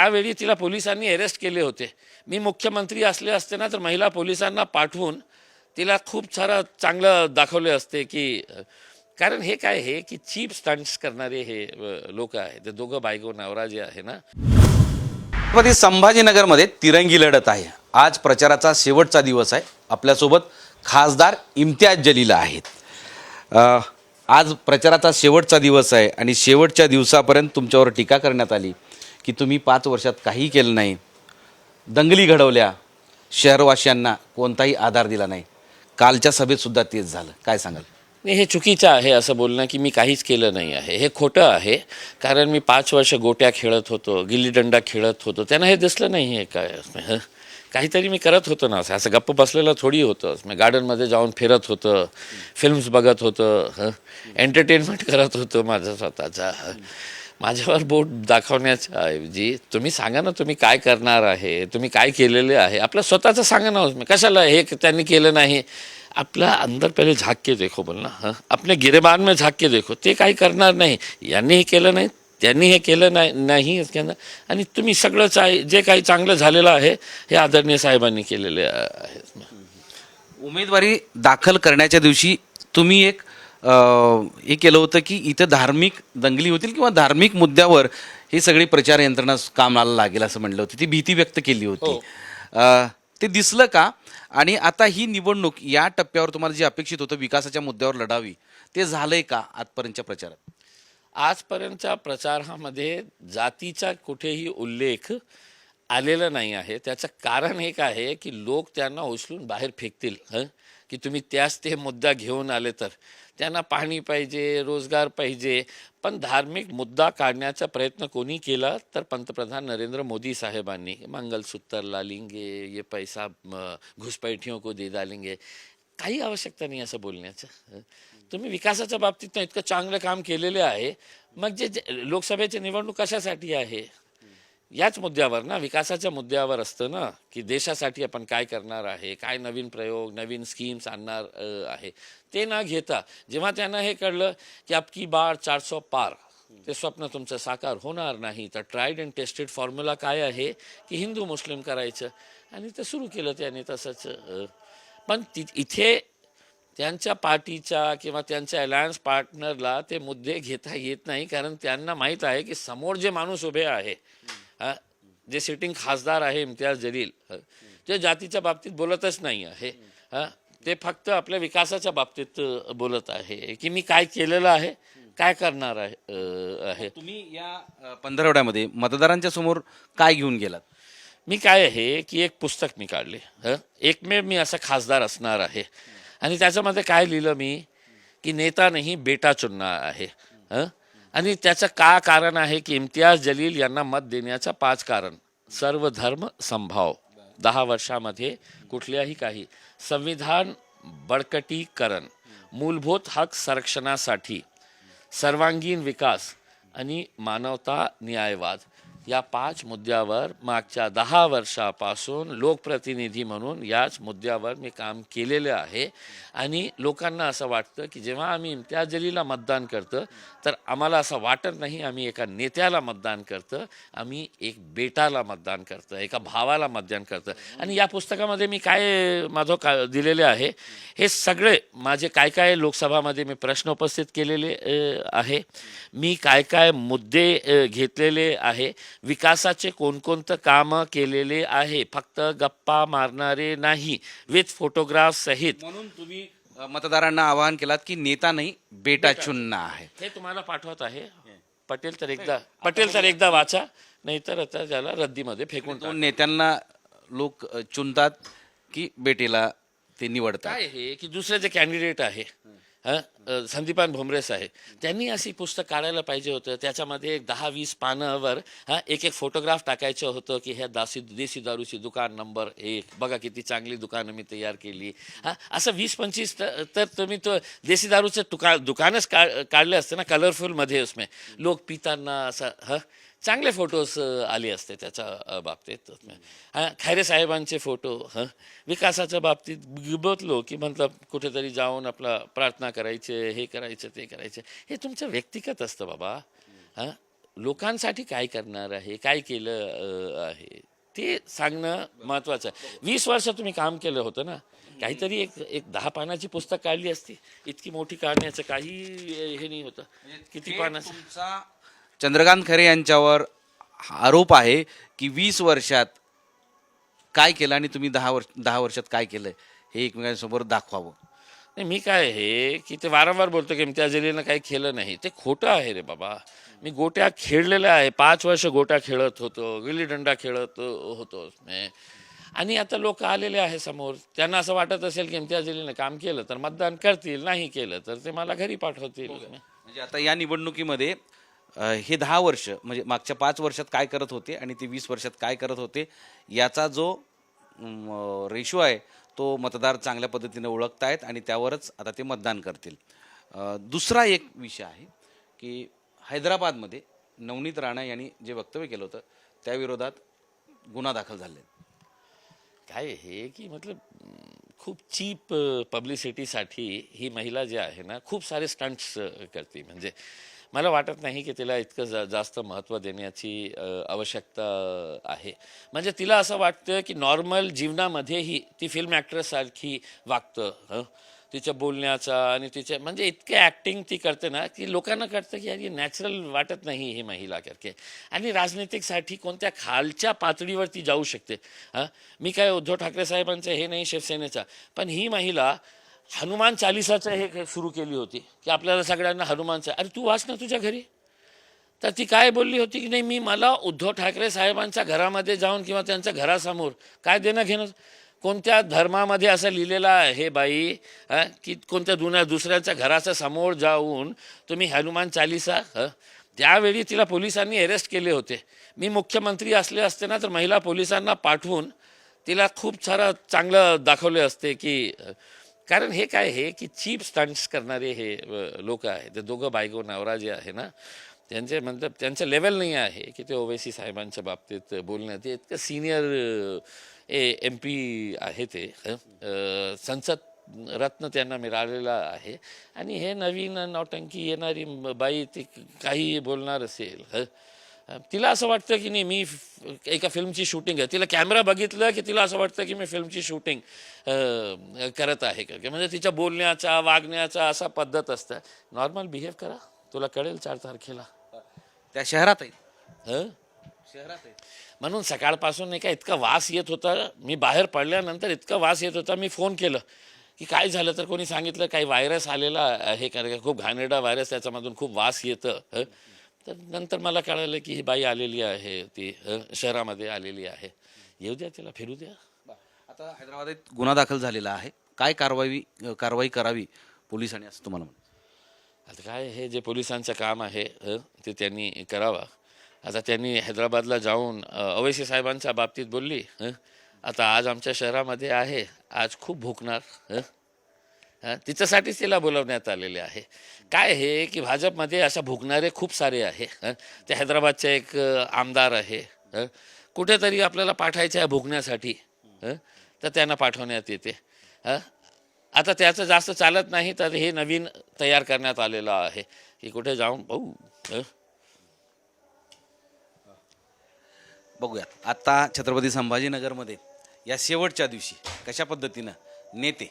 त्यावेळी तिला पोलिसांनी अरेस्ट केले होते. मी मुख्यमंत्री असले असते ना तर महिला पोलिसांना पाठवून तिला खूप सारं चांगलं दाखवले असते की कारण हे काय हे की चीप स्टंट्स करणारे हे लोक आहेत. ते दोघं बायको नवरा जे आहे ना. छत्रपती संभाजीनगरमध्ये तिरंगी लढत आहे. आज प्रचाराचा शेवटचा दिवस आहे. आपल्यासोबत खासदार इम्तियाज जलील आहेत. अ, आज प्रचाराचा शेवटचा दिवस आहे आणि शेवटच्या दिवसापर्यंत तुमच्यावर टीका करण्यात आली. की तुम्ही पाच वर्षात काही केलं नाही. दंगली घडवल्या. शहरवासियांना कोणताही आधार दिला नाही. कालच्या सभेतसुद्धा तेच झालं. काय सांगाल? नाही हे चुकीचं आहे असं बोलणं की मी काहीच केलं नाही आहे. हे खोटं आहे. कारण मी पाच वर्ष गोट्या खेळत होतो गिल्लीदंडा खेळत होतो. त्यांना हे दिसलं नाही आहे काय हं? काहीतरी मी करत होतो ना असं. असं गप्प बसलेलं थोडी होतं. मी गार्डनमध्ये जाऊन फिरत होतं फिल्म्स बघत होतं एंटरटेनमेंट करत होतं माझं स्वतःचा हं? माझ्यावर बोट दाखवण्याच्या ऐवजी तुम्ही सांगा ना तुम्ही काय करणार आहे तुम्ही काय केलेले आहे? आपलं स्वतःचं सांगा ना कशाला हे त्यांनी केलं नाही? आपला अंदर पहिले झाक के देखो बोल ना हं? आपल्या गिरेबान में झाक के देखो ते काही करणार नाही. यांनी हे केलं नाही त्यांनी हे केलं नाही नाही आणि तुम्ही सगळं चाय जे काही चांगलं झालेलं आहे हे आदरणीय साहेबांनी केलेले आहे. उमेदवारी दाखल करण्याच्या दिवशी तुम्ही एक हे केलं होतं की इथं धार्मिक दंगली होतील किंवा धार्मिक मुद्द्यावर ही सगळी प्रचार यंत्रणा कामाला लागेल असं म्हणलं होतं. ती भीती व्यक्त केली होती. अ, ते दिसलं का? आणि आता ही निवडणूक या टप्प्यावर तुम्हाला जे अपेक्षित होतं विकासाच्या मुद्द्यावर लढावी ते झालंय का आजपर्यंतच्या प्रचारात? आजपर्यंतच्या प्रचारामध्ये जातीचा कुठेही उल्लेख आलेला नाही आहे. त्याचं कारण एक आहे की लोक त्यांना उचलून बाहेर फेकतील हं? की तुम्ही त्याच ते मुद्दा घेऊन आले तर. त्यांना पाणी पाहिजे रोजगार पाहिजे. पण धार्मिक मुद्दा काढण्याचा प्रयत्न कोणी केला तर पंतप्रधान नरेंद्र मोदी साहेबांनी. मंगलसूत्र ला लेंगे ये पैसा घुसपैठियों को दे डालेंगे काही आवश्यकता नाही असं बोलण्याचं. तुम्ही विकासाच्या बाबतीत इतकं चांगलं काम केलेलं आहे. मग जे- लोकसभेची निवडणूक कशासाठी आहे? याच मुद्द्यावर ना विकासाच्या मुद्द्यावर असतं ना की देशासाठी आपण काय करणार आहे काय नवीन प्रयोग नवीन स्कीम्स आणणार आहे. ते न घेता जेव्हा त्यांना हे कळलं की आपकी बार चारसो पार ते स्वप्न तुमचं साकार होणार नाही तर ट्रायड अँड टेस्टेड फॉर्म्युला काय आहे की हिंदू मुस्लिम करायचं. आणि ते सुरू केलं त्याने तसंच पण ति इथे त्यांच्या पार्टीच्या किंवा त्यांच्या अलायन्स पार्टनरला ते मुद्दे घेता येत नाही कारण त्यांना माहीत आहे की समोर जे माणूस उभे आहे जे सिटिंग खासदार आहे इम्तियाज जलील ते जातीच्या बाबतीत बोलतच नाही आहे. हा, ते फक्त आपल्या विकासाच्या बाबतीत बोलत आहे. की मी काय केलेलं आहे काय करणार आहे तुम्ही या पंधरवड्यामध्ये मतदारांच्या समोर काय घेऊन गेलात? मी काय आहे की एक पुस्तक मी काढले. हं एकमेव मी असा खासदार असणार आहे. आणि त्याच्यामध्ये काय लिहिलं मी की नेता नाही बेटा चुनना आहे. हं आणि त्याचं का कारण आहे की इम्तियाज जलील यांना मत देण्याचं पाच कारण. सर्व धर्म संभाव. दहा वर्षामध्ये कुठल्याही काही. संविधान बळकटीकरण. मूलभूत हक संरक्षणासाठी. सर्वांगीण विकास आणि मानवता न्यायवाद. या पाच मुद्द्यावर मागच्या दहा वर्षापासून लोकप्रतिनिधी म्हणून याच मुद्द्यावर मी काम केलेलं आहे. आणि लोकांना असं वाटतं की जेव्हा आम्ही इम्तियाज जलीला मतदान करतं तर आम्हाला असं वाटत नाही आम्ही एका नेत्याला मतदान करतं आम्ही एक बेटाला मतदान करतं एका भावाला मतदान करतं. आणि या पुस्तकामध्ये मी काय माझं का दिलेले आहे हे सगळे माझे काय काय लोकसभामध्ये मी प्रश्न उपस्थित केलेले आहे. मी काय काय मुद्दे घेतलेले आहे विकासाचे कोणकोणतं कामं केलेले आहे? फक्त गप्पा मारणारे नाही विथ फोटोग्राफ सहित. म्हणून तुम्ही अ, मतदारांना आवाहन केलात की नेता नाही बेटा. चुनना आहे. हे तुम्हाला पाठवत आहे. पटेल तर एकदा पटेल तर एकदा वाचा नाहीतर आता त्याला रद्दीमध्ये फेकून टाका. दोन नेत्यांना लोक अ, चुनतात की बेटीला ते निवडतात. काय आहे की दुसरे जे कॅन्डिडेट आहे. हं, संदीपान भुमरेस आहे त्यांनी अशी पुस्तक काढायला पाहिजे होतं. त्याच्यामध्ये एक दहा वीस पानावर हां एक एक फोटोग्राफ टाकायचं होतं की ह्या दासी देशी दारूची दुकान नंबर एक. बघा किती चांगली दुकानं मी तयार केली. हां असं वीस पंचवीस तर तुम्ही तो देशी दारूचं दुका दुकानच का काढले असते ना कलरफुलमध्ये उसमे. लोक पिताना असं हं चांगले फोटोज आले असते त्याच्या बाबतीत. हां खैरे साहेबांचे फोटो हं? विकासाच्या बाबतीत बघलो की मतलब कुठेतरी जाऊन आपला प्रार्थना करायचे हे करायचं ते करायचे. हे तुमचं व्यक्तिगत असतं बाबा. हां? लोकांसाठी काय करणार आहे काय केलं आहे? ते सांगणं महत्त्वाचं आहे. वीस वर्ष तुम्ही काम केलं होतं ना. काहीतरी एक एक दहा पानाची पुस्तक काढली असती. इतकी मोठी काढण्याचं काही हे नाही होतं. किती पानाचं? चंद्रकांत खरे यांच्यावर आरोप आहे की वीस वर्षात काय केलं आणि तुम्ही दहा वर्ष दहा वर्षात काय केलं हे एकमेकांसमोर दाखवावं. नाही मी काय आहे की ते वारंवार बोलतो की इम्तियाज अलीनं काही केलं नाही. ते खोटं आहे रे बाबा. मी गोट्या खेळलेल्या आहे. पाच वर्ष गोट्या खेळत होतो गिल्ली डंडा खेळत होतो. आणि आता लोक आलेले आहे समोर. त्यांना असं वाटत असेल की इम्तियाज अलीनं काम केलं तर मतदान करतील नाही केलं तर ते मला घरी पाठवतील. म्हणजे आता या निवडणुकीमध्ये हे दहा वर्ष म्हणजे मागच्या पाच वर्षात काय करत होते आणि ते वीस वर्षात काय करत होते याचा जो रेशो आहे तो मतदार चांगल्या पद्धतीने ओळखतायत आणि त्यावरच आता ते मतदान करतील. दुसरा एक विषय आहे की हैदराबादमध्ये नवनीत राणा यांनी जे वक्तव्य केलं होतं त्याविरोधात गुन्हा दाखल झाले काय हे की मतलब खूप चीप पब्लिसिटीसाठी ही महिला जी आहे ना खूप सारे स्टंट्स करते. म्हणजे मला वाटत नाही की तिला इतकं जा जास्त महत्त्व देण्याची आवश्यकता आहे. म्हणजे तिला असं वाटतं की नॉर्मल जीवनामध्येही ती फिल्म ॲक्ट्रेससारखी वागतं तिच्या बोलण्याचा आणि तिच्या म्हणजे इतके ॲक्टिंग ती करते ना की लोकांना कळतं की यार नॅचरल वाटत नाही ही महिला करके. आणि राजनीतिकसाठी कोणत्या खालच्या पातळीवर ती जाऊ शकते हां. मी काय उद्धव ठाकरे साहेबांचं हे नाही शिवसेनेचा. पण ही महिला हनुमान चालिसाचं हे सुरू केली होती की आपल्याला सगळ्यांना हनुमानचं अरे तू वाच ना तुझ्या घरी. तर ती काय बोलली होती की नाही मी मला उद्धव ठाकरे साहेबांच्या घरामध्ये जाऊन किंवा त्यांच्या घरासमोर काय देणं घेणं कोणत्या धर्मामध्ये असं लिहिलेलं आहे बाई की कोणत्या दुन्या दुसऱ्याच्या घराच्या समोर जाऊन तुम्ही हनुमान चालिसा त्यावेळी तिला पोलिसांनी अरेस्ट केले होते. मी मुख्यमंत्री असले असते ना तर महिला पोलिसांना पाठवून तिला खूप सारं चांगलं दाखवले असते की कारण हे काय आहे की चीप स्टंट्स करणारे हे लोक आहे ते दोघं बायको नवरा जे आहे ना त्यांचे मतलब त्यांचं लेवल नाही आहे की ते ओवेसी साहेबांच्या बाबतीत बोलण्यात ते इतकं सिनियर ए एम पी आहे ते संसद रत्न त्यांना मिळालेला आहे आणि हे नवीन नौटंकी येणारी बाई ती काही बोलणार असेल हं. तिला असं वाटतं की नाही मी एका फिल्मची शूटिंग आहे. तिला कॅमेरा बघितलं की तिला असं वाटतं की मी फिल्मची शूटिंग करत आहे. का म्हणजे तिच्या बोलण्याचा वागण्याचा असा पद्धत असतं. नॉर्मल बिहेव करा. तुला कळेल चार तारखेला. त्या शहरात हं? शहरात म्हणून सकाळपासून नाही का इतका वास येत होता. मी बाहेर पडल्यानंतर इतका वास येत होता. मी फोन केलं की काय झालं तर कोणी सांगितलं? काही व्हायरस आलेला आहे कारण खूप घाणेरडा व्हायरस त्याच्यामधून खूप वास येतं. हं. तर नंतर मला कळालं की ही बाई आलेली आहे ती शहरामध्ये आलेली आहे. येऊ द्या तिला फिरू द्या. आता हैदराबादात गुन्हा दाखल झालेला आहे. काय कारवाई कारवाई करावी पोलिसांनी असं तुम्हाला म्हणतं आता काय हे जे पोलिसांचं काम आहे हं, ते त्यांनी करावा. आता त्यांनी हैदराबादला जाऊन अवैसी साहेबांच्या बाबतीत बोलली. आता आज आमच्या शहरामध्ये आहे आज खूप भुकणार तिच्यासाठीच तिला बोलवण्यात आलेले आहे काय हे की भाजपमध्ये अशा भुकणारे खूप सारे आहे हं. ते हैदराबादचे एक आमदार आहे हं. कुठेतरी आपल्याला पाठायचं आहे भुगण्यासाठी हं. तर त्यांना पाठवण्यात येते आता त्याचं जास्त चालत नाही तर हे नवीन तयार करण्यात आलेलं आहे की कुठे जाऊन भाऊ हं? बघूयात आता छत्रपती संभाजीनगरमध्ये या शेवटच्या दिवशी कशा पद्धतीनं नेते